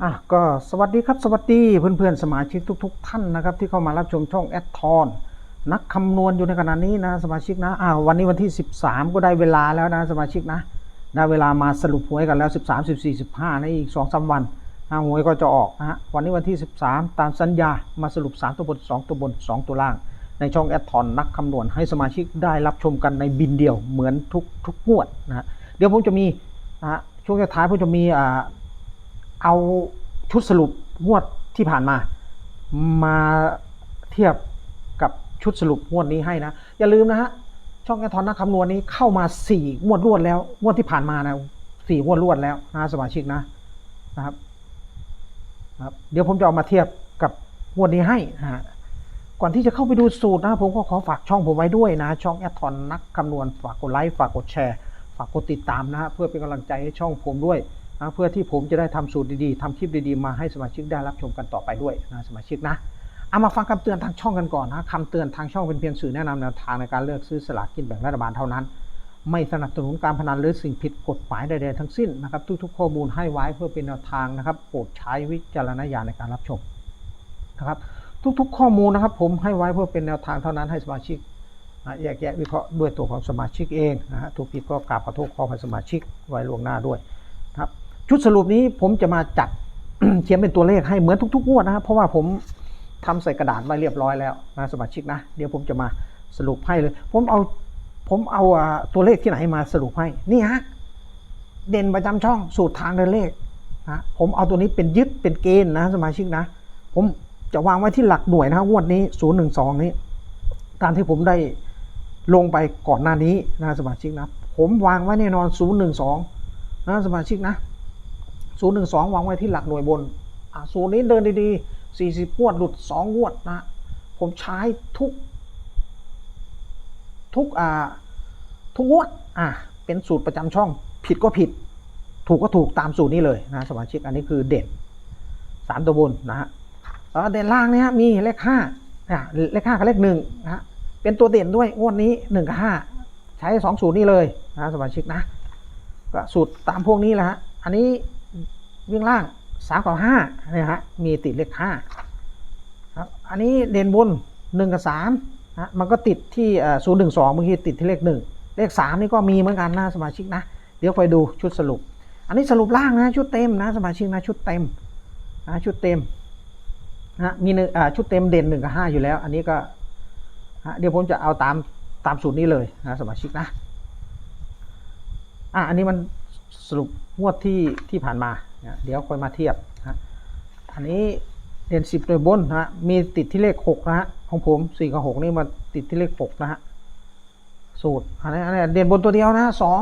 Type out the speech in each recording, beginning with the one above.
อะก็สวัสดีครับสวัสดีเพื่อนๆ สมาชิกทุก ๆ ท่านนะครับ ที่เข้ามารับชมช่องแอดทอนนักคำนวณอยู่ในขณะนี้นะสมาชิกนะอ่าวันนี้วันที่ 13 ก็ได้เวลาแล้วนะสมาชิกนะได้เวลามาสรุปหวยกันแล้ว 13 14 15ในอีก2 3วันอ่าหวยก็จะออกนะฮะวันนี้วันที่ 13 ตามสัญญามาสรุป 3 ตัวบน 2 ตัวบน 2 ตัวล่าง ในช่องแอดทอนนักคำนวณให้สมาชิกได้รับชมกันในบินเดียวเหมือนทุกทุกงวดนะฮะเดี๋ยวผมจะมีนะฮะช่วงท้ายผมจะมีอ่า เอาชุดสรุปงวดที่ผ่านมา มาเทียบกับชุดสรุปงวดนี้ให้นะ อย่าลืมนะฮะช่องแอทอนนักคำนวณนี้เข้ามาสี่งวดรวดแล้วงวดที่ผ่านมานะสี่งวดรวดแล้วนะสมาชิกนะนะครับนะครับเดี๋ยวผมจะเอามาเทียบกับงวดนี้ให้นะฮะก่อนที่จะเข้าไปดูสูตรนะผมก็ขอฝากช่องผมไว้ด้วยนะ ช่องแอทอนนักคำนวณฝากกดไลค์ฝากกดแชร์ ฝากกดติดตามนะฮะเพื่อเป็นกำลังใจให้ช่องผมด้วย เพื่อที่ผมจะได้ทำสูตรดีๆทำคลิปดีๆ มาให้สมาชิกได้รับชมกันต่อไปด้วยนะสมาชิกนะเอามาฟังคำเตือนทางช่องกันก่อนนะคำเตือนทางช่องเป็นเพียงสื่อแนะนำแนวทางในการเลือกซื้อสลากกินแบ่งรัฐบาลเท่านั้น ไม่สนับสนุนการพนันหรือสิ่งผิดกฎหมายใดๆทั้งสิ้นนะครับทุกๆข้อมูลให้ไว้เพื่อเป็นแนวทางนะครับโปรดใช้วิจารณญาณในการรับชมนะครับทุกๆ ข้อมูลนะครับผมให้ไว้เพื่อเป็นแนวทางเท่านั้นให้สมาชิกแยกแยะวิเคราะห์ด้วยตัวของสมาชิกเองนะฮะถูกผิดก็กราบขอโทษขอให้สมาชิกไว้ล่วงหน้าด้วย ชุดสรุปนี้ผมจะมาจัดเขียนเป็นตัวเลขให้เหมือนทุกๆงวดนะครับเพราะว่าผมทำใส่กระดาษไว้เรียบร้อยแล้วนะสมาชิกนะ เดี๋ยวผมจะมาสรุปให้เลย ผมเอาผมเอาตัวเลขที่ไหนมาสรุปให้ นี่ฮะเด่นประจำช่องสูตรทางเดินเลขนะผมเอาตัวนี้เป็นยึดเป็นเกณฑ์นะสมาชิกนะ ผมจะวางไว้ที่หลักหน่วยนะงวดนี้0 1 2นี้ ตามที่ผมได้ลงไปก่อนหน้านี้นะสมาชิกนะ ผมวางไว้แน่นอน0 1 2นะสมาชิกนะ ศูนย์หนึ่งสองวางไว้ที่หลักหน่วยบนอ่าศูนย์นี้เดินดีๆสี่สิบวดหลุดสองวดนะ ผมใช้ทุก ทุกอ่าทุกงวดอ่าเป็นสูตรประจำช่อง ผิดก็ผิด ถูกก็ถูกตามสูตรนี้เลยนะสมาชิกอันนี้คือเด่นสามตัวบนนะฮะเอ่อเด่นล่างเนี่ยมีเลขห้าอ่าเลขห้ากับเลขหนึ่งนะฮะเป็นตัวเด่นด้วยงวดนี้หนึ่งกับห้าใช้สองสูตรนี้เลยนะสมาชิกนะก็สูตรตามพวกนี้แหละฮะอันนี้ วิ่งล่างสามกับห้าเนี่ยฮะมีติดเลขห้าครับอันนี้เด่นบนหนึ่งกับสามนะมันก็ติดที่ศูนย์หนึ่งสองเมื่อกี้ติดที่เลขหนึ่งเลขสามนี่ก็มีเหมือนกันนะสมาชิกนะ เดี๋ยวคอยดูชุดสรุป อันนี้สรุปล่างนะชุดเต็มนะสมาชิกนะชุดเต็มนะชุดเต็มนะมีหนึ่งชุดเต็มเด่นหนึ่งกับห้าอยู่แล้ว อันนี้ก็นะเดี๋ยวผมจะเอาตามตามสูตรนี้เลยนะสมาชิกนะอะอันนี้มัน สรุปงวดที่ที่ผ่านมา เดี๋ยวค่อยมาเทียบนะอันนี้เด่นสิบโดยบนนะฮะมีติดที่เลขหกนะฮะของผมสี่กับหกนี่มาติดที่เลขหกนะฮะสูตรอันนี้อันนี้เด่นบนตัวเดียวนะสอง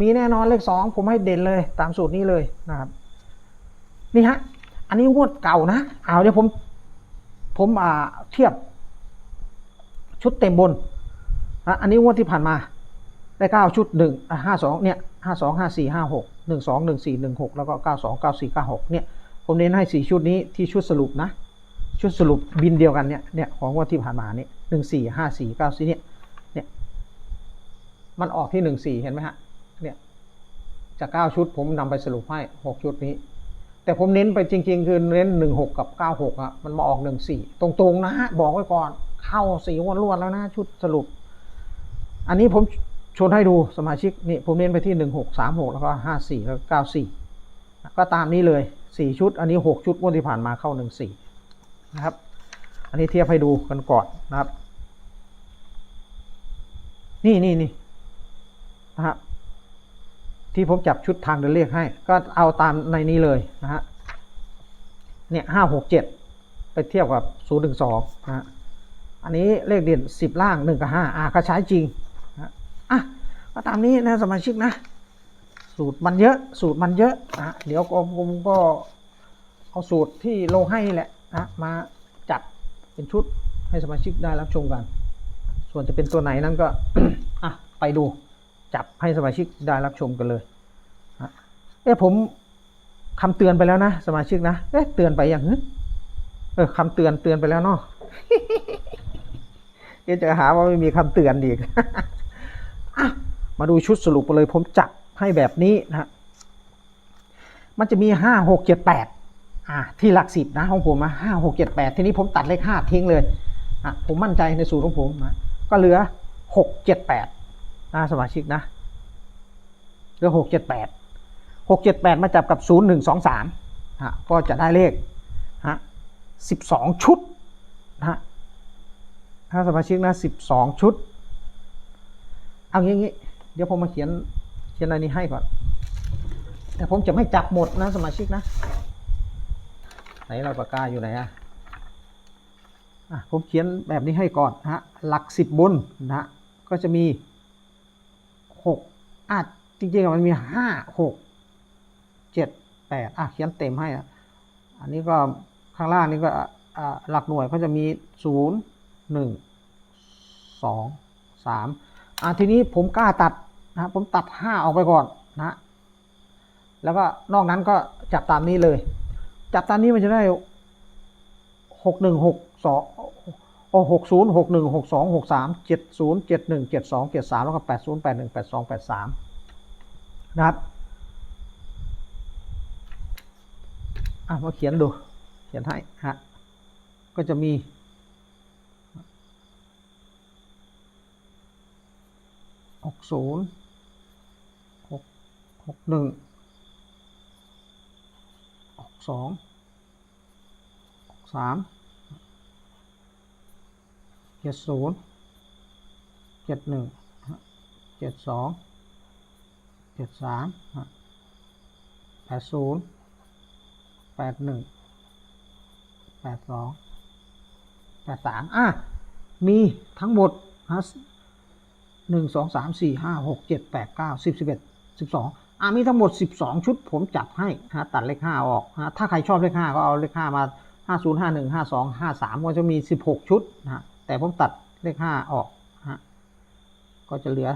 มีแน่นอนเลขสองผมให้เด่นเลยตามสูตรนี้เลยนะครับนี่ฮะอันนี้งวดเก่านะเอาเดี๋ยวผมผมอ่าเทียบชุดเต็มบนนะอันนี้งวดที่ผ่านมา ได้เก้าชุดหนึ่งห้าสองเนี่ยห้าสองห้าสี่ห้าหกหนึ่งสองหนึ่งสี่หนึ่งหกแล้วก็เก้าสองเก้าสี่เก้าหกเนี่ยผมเน้นให้สี่ชุดนี้ที่ชุดสรุปนะ ชุดสรุปบินเดียวกันเนี่ยเนี่ยของวันที่ผ่านมาเนี่ยหนึ่งสี่ห้าสี่เก้าสี่เนี่ยเนี่ยมันออกที่หนึ่งสี่เห็นไหมฮะเนี่ยจากเก้าชุดผมนำไปสรุปให้หกชุดนี้ แต่ผมเน้นไปจริง ๆ คือเน้นหนึ่งหกกับเก้าหกอะมันมาออกหนึ่งสี่ตรงๆนะฮะบอกไว้ก่อนเข้าสี่วันรวดแล้วนะชุดสรุป อันนี้ผม ชวนให้ดูสมาชิกนี่ผมเน้นไปที่หนึ่งหกสามหกแล้วก็ห้าสี่แล้วก็เก้าสี่ก็ตามนี้เลยสี่ชุด อันนี้หกชุดงวดที่ผ่านมาเข้าหนึ่งสี่นะครับ อันนี้เทียบให้ดูกันก่อนนะครับ นี่นี่นี่นะครับที่ผมจับชุดทางเดินเลขให้ ก็เอาตามในนี้เลยนะฮะเนี่ยห้าหกเจ็ดไปเทียบกับศูนย์หนึ่งสองนะฮะอันนี้เลขเด่นสิบล่างหนึ่งกับห้าอ่าก็ใช้จริง อะก็ตามนี้นะสมาชิกนะ สูตรมันเยอะ สูตรมันเยอะนะเดี๋ยวผมก็เอาสูตรที่ลงให้แหละนะมาจัดเป็นชุดให้สมาชิกได้รับชมกัน ส่วนจะเป็นตัวไหนนั้นก็อะไปดูจับให้สมาชิกได้รับชมกันเลยนะเอ๊ะผมคำเตือนไปแล้วนะสมาชิกนะเอ๊ะเตือนไปอย่างนี้เออคำเตือนเตือนไปแล้วเนาะเดี๋ยวจะหาว่าไม่มีคำเตือนอีก อะมาดูชุดสรุปกันเลยผมจับให้แบบนี้นะฮะมันจะมีห้าหกเจ็ดแปดอะที่หลักสิบนะของผมนะห้าหกเจ็ดแปดทีนี้ผมตัดเลขห้าทิ้งเลยอะผมมั่นใจในสูตรของผมนะก็เหลือหกเจ็ดแปดนะสมาชิกนะเหลือหกเจ็ดแปดหกเจ็ดแปดมาจับกับศูนย์หนึ่งสองสามฮะก็จะได้เลขฮะสิบสองชุดนะฮะถ้าสมาชิกนะสิบสองชุด เอางี้งี้ เดี๋ยวผมมาเขียนเขียนอะไรนี้ให้ก่อน แต่ผมจะไม่จับหมดนะสมาชิกนะ ไหนเราปากกาอยู่ไหนอะอะผมเขียนแบบนี้ให้ก่อนฮะ หลักสิบบนนะ ก็จะมีหกอะจริงๆมันมีห้าหกเจ็ดแปดอะเขียนเต็มให้นะอันนี้ก็ข้างล่างนี่ก็อะหลักหน่วยก็จะมีศูนย์หนึ่งสองสาม อะทีนี้ผมกล้าตัดนะผมตัดห้าออกไปก่อนนะแล้วก็นอกนั้นก็จับตามนี้เลย จับตามนี้มันจะได้หกหนึ่งหกสองโอ้หกศูนย์หกหนึ่งหกสองหกสามเจ็ดศูนย์เจ็ดหนึ่งเจ็ดสองเจ็ดสามแล้วก็แปดศูนย์แปดหนึ่งแปดสองแปดสามนะครับอะมาเขียนดู เขียนให้ฮะก็จะมี หกศูนย์หกหกหนึ่งหกสองหกสามเจ็ดศูนย์เจ็ดหนึ่งเจ็ดสองเจ็ดสามแปดศูนย์แปดหนึ่งแปดสองแปดสามอะ มีทั้งหมดฮะ หนึ่งสองสามสี่ห้าหกเจ็ดแปดเก้าสิบสิบเอ็ดสิบสองอ่ามีทั้งหมดสิบสองชุดผมจับให้ฮะตัดเลขห้าออกฮะถ้าใครชอบเลขห้าก็เอาเลขห้ามาห้าศูนย์ห้าหนึ่งห้าสองห้าสามก็จะมีสิบหกชุดนะแต่ผมตัดเลขห้าออกฮะก็จะเหลือ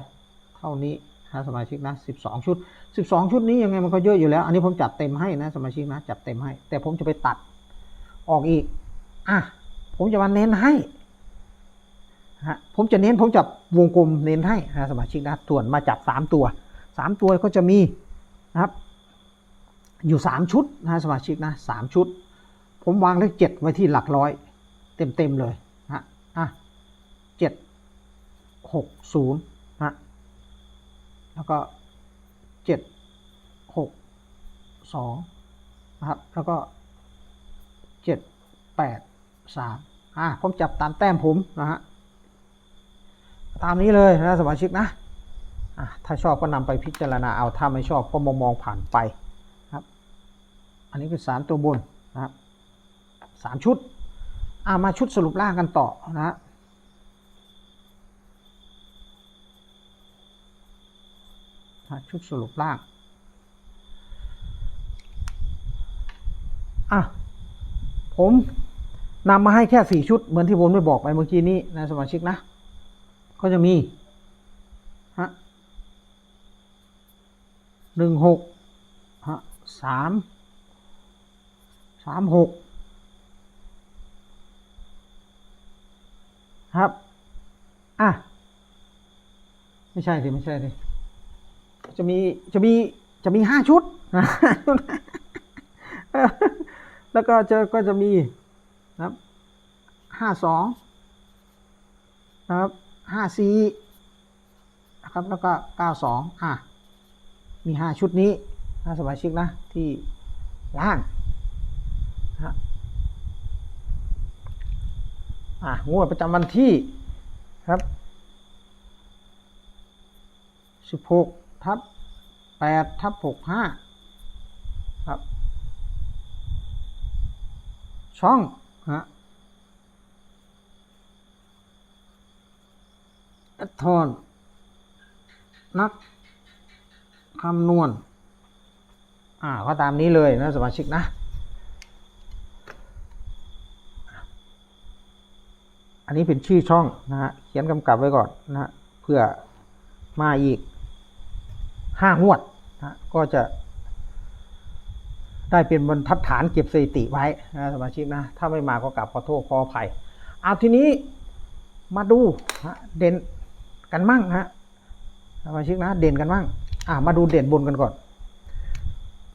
เท่านี้นะสมาชิกนะสิบสองชุดสิบสองชุดนี้ยังไงมันก็เยอะอยู่แล้ว อันนี้ผมจัดเต็มให้นะสมาชิกนะจัดเต็มให้ แต่ผมจะไปตัดออกอีกอะผมจะมาเน้นให้ ฮะผมจะเน้นผมจับวงกลมเน้นให้นะสมาชิกนะส่วนมาจับสามตัวสามตัวก็จะมีนะครับ อยู่สามชุดนะสมาชิกนะสามชุด ผมวางเลขเจ็ดไว้ที่หลักร้อย เต็มเต็มๆเลยนะอะเจ็ดหกศูนย์นะแล้วก็เจ็ดหกสองนะครับแล้วก็เจ็ดแปดสามอะผมจับตามแต้มผมนะฮะ ตามนี้เลยนะสมาชิกนะถ้าชอบก็นำไปพิจารณาเอาถ้าไม่ชอบก็มองมองผ่านไปครับ อันนี้คือสามตัวบนนะครับสามชุดอามาชุดสรุปล่างกันต่อนะฮะอะชุดสรุปล่างอะผมนำมาให้แค่สี่ชุดเหมือนที่ผมได้บอกไปเมื่อกี้นี้นะสมาชิกนะ ก็จะมีฮะหนึ่งหกฮะสามสามหกครับอะไม่ใช่สิไม่ใช่สิจะมีจะมีจะมีห้าชุดนะแล้วก็จะก็จะมีนะครับห้าสองนะครับ ห้าสี่นะครับ แล้วก็เก้าสองอะ มีห้าชุดนี้นะสมาชิกนะ ที่ล่างนะอะงวดประจำวันที่ครับสิบหกทับแปดทับหกห้าครับ ช่องฮะ แอด ทอนนักคำนวณ อ่า ก็ตามนี้เลยนะสมาชิกนะ อันนี้เป็นชื่อช่องนะฮะ เขียนกำกับไว้ก่อนนะ เพื่อมาอีกห้างวดนะก็จะ ได้เป็นบรรทัดฐานเก็บสถิติไว้นะสมาชิกนะ ถ้าไม่มาก็กลับขอโทษขออภัย เอาทีนี้มาดูนะเด่น กันมั่งฮะสมาชิกนะเด่นกันมั่งอ่ามาดูเด่นบนกันก่อน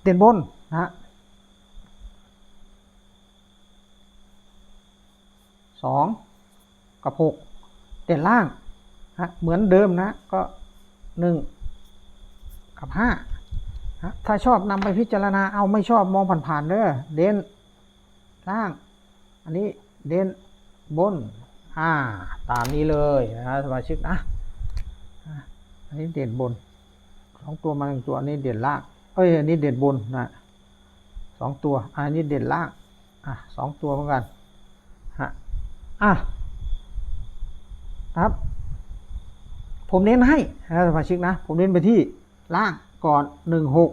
เด่นบนนะฮะสองกับหกเด่นล่างฮะเหมือนเดิมนะก็หนึ่งกับห้าฮะถ้าชอบนำไปพิจารณาเอาไม่ชอบมองผ่านๆเด้อเด่นล่าง อันนี้เด่นบนอ่าตามนี้เลยนะสมาชิกนะ อันนี้เด่นบนสองตัวมาหนึ่งตัวอันนี้เด่นล่างเอ้ยอันนี้เด่นบนนะสองตัวอันนี้เด่นล่างอะสองตัวเหมือนกันฮะอะครับ ผมเน้นให้นะสมาชิกนะ ผมเน้นไปที่ล่างก่อนหนึ่งหก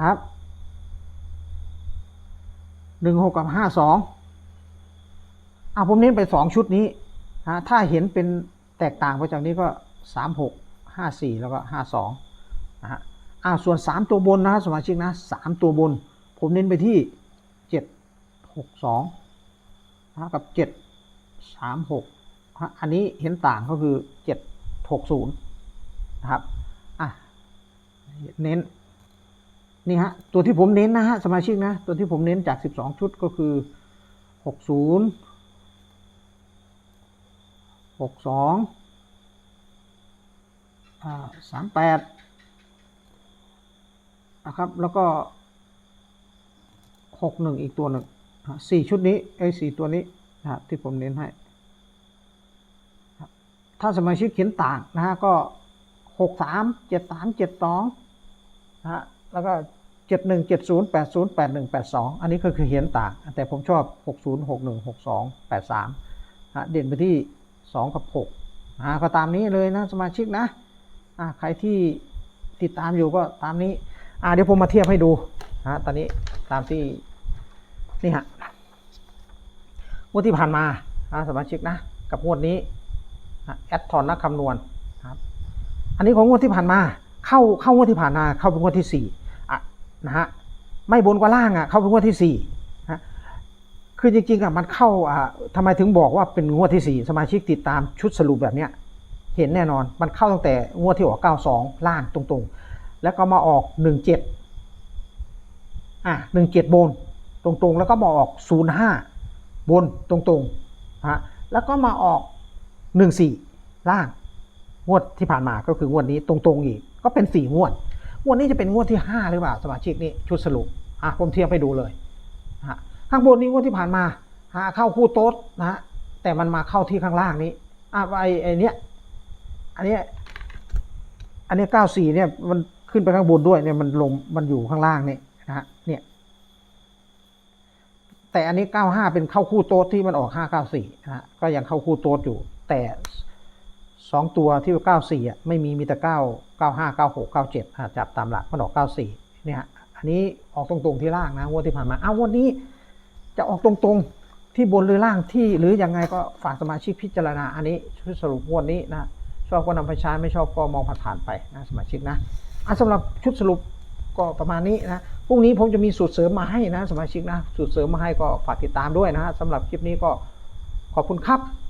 ครับหนึ่งหกกับห้าสองอะผมเน้นไปสองชุดนี้นะถ้าเห็นเป็นแตกต่างไปจากนี้ก็ สามหกห้าสี่แล้วก็ห้าสองนะฮะอะส่วนสามตัวบนนะสมาชิกนะสามตัวบน ผมเน้นไปที่เจ็ดหกสองนะกับเจ็ดสามหกอันนี้เห็นต่างก็คือเจ็ดหกศูนย์นะครับอะเน้นนี่ฮะตัวที่ผมเน้นนะฮะสมาชิกนะตัวที่ผมเน้นจาก 12 ชุดก็คือ 60 62 อ่า38นะครับ แล้วก็61อีกตัวหนึ่งสี่ชุดนี้ไอ้สี่ตัวนี้นะฮะที่ผมเน้นให้ ถ้าสมาชิกเขียนต่างนะฮะก็63 73 72นะฮะแล้วก็เจ็ดหนึ่งเจ็ดศูนย์แปดศูนย์แปดหนึ่งแปดสองอันนี้ก็คือเห็นต่าง แต่ผมชอบหกศูนย์หกหนึ่งหกสองแปดสามเด่นไปที่สองกับหกอ่าก็ตามนี้เลยนะสมาชิกนะ ใครที่ติดตามอยู่ก็ตามนี้เดี๋ยวผมมาเทียบให้ดูนะตอนนี้ตามที่นี่ฮะงวดที่ผ่านมาสมาชิกนะกับงวดนี้แอดทอนนักคำนวณครับ อันนี้ของงวดที่ผ่านมา เข้าเข้างวดที่ผ่านมา เข้าเป็นงวดที่สี่อะนะฮะไม่บนกว่าล่างอะเข้าเป็นงวดที่สี่นะคือจริงๆอะมันเข้าอะทำไมถึงบอกว่าเป็นงวดที่สี่สมาชิกติดตามชุดสรุปแบบเนี้ย เห็นแน่นอน มันเข้าตั้งแต่งวดที่ออกเก้าสองล่างตรงๆ แล้วก็มาออกหนึ่งเจ็ดอะหนึ่งเจ็ดบน ตรงๆ แล้วก็มาออกศูนย์ห้าบนตรงๆ ฮะ แล้วก็มาออกหนึ่งสี่ล่าง งวดที่ผ่านมาก็คืองวดนี้ตรงๆ อีก ก็เป็นสี่งวด งวดนี้จะเป็นงวดที่ห้าหรือเปล่า สมาชิกนี่ชุดสรุป อะ ผมเทียบให้ดูเลย ฮะ ข้างบนนี้งวดที่ผ่านมา หาเข้าคู่โต๊ดนะฮะ แต่มันมาเข้าที่ข้างล่างนี้ อะไอ้ไอ้เนี้ย อันนี้อันนี้เก้าสี่เนี่ยมันขึ้นไปข้างบนด้วยเนี่ยมันลงมันอยู่ข้างล่างนี่นะฮะเนี่ย แต่อันนี้เก้าห้าเป็นเข้าคู่โต๊ดที่มันออกห้าเก้าสี่นะฮะก็ยังเข้าคู่โต๊ดอยู่ แต่สองตัวที่เก้าสี่อะไม่มีมีแต่เก้าเก้าห้าเก้าหกเก้าเจ็ดจับตามหลักมันออกเก้าสี่เนี่ยอันนี้ออกตรงๆที่ล่างนะงวดที่ผ่านมาอ้าววันนี้จะออกตรงๆที่บนหรือล่างที่หรือยังไงก็ฝากสมาชิกพิจารณาอันนี้ชุดสรุปงวดนี้นะ ชอบก็นำไปใช้ไม่ชอบก็มองผ่านๆไปนะสมาชิกนะอะสำหรับชุดสรุปก็ประมาณนี้นะพรุ่งนี้ผมจะมีสูตรเสริมมาให้นะสมาชิกนะสูตรเสริมมาให้ก็ฝากติดตามด้วยนะฮะสำหรับคลิปนี้ก็ขอบคุณครับ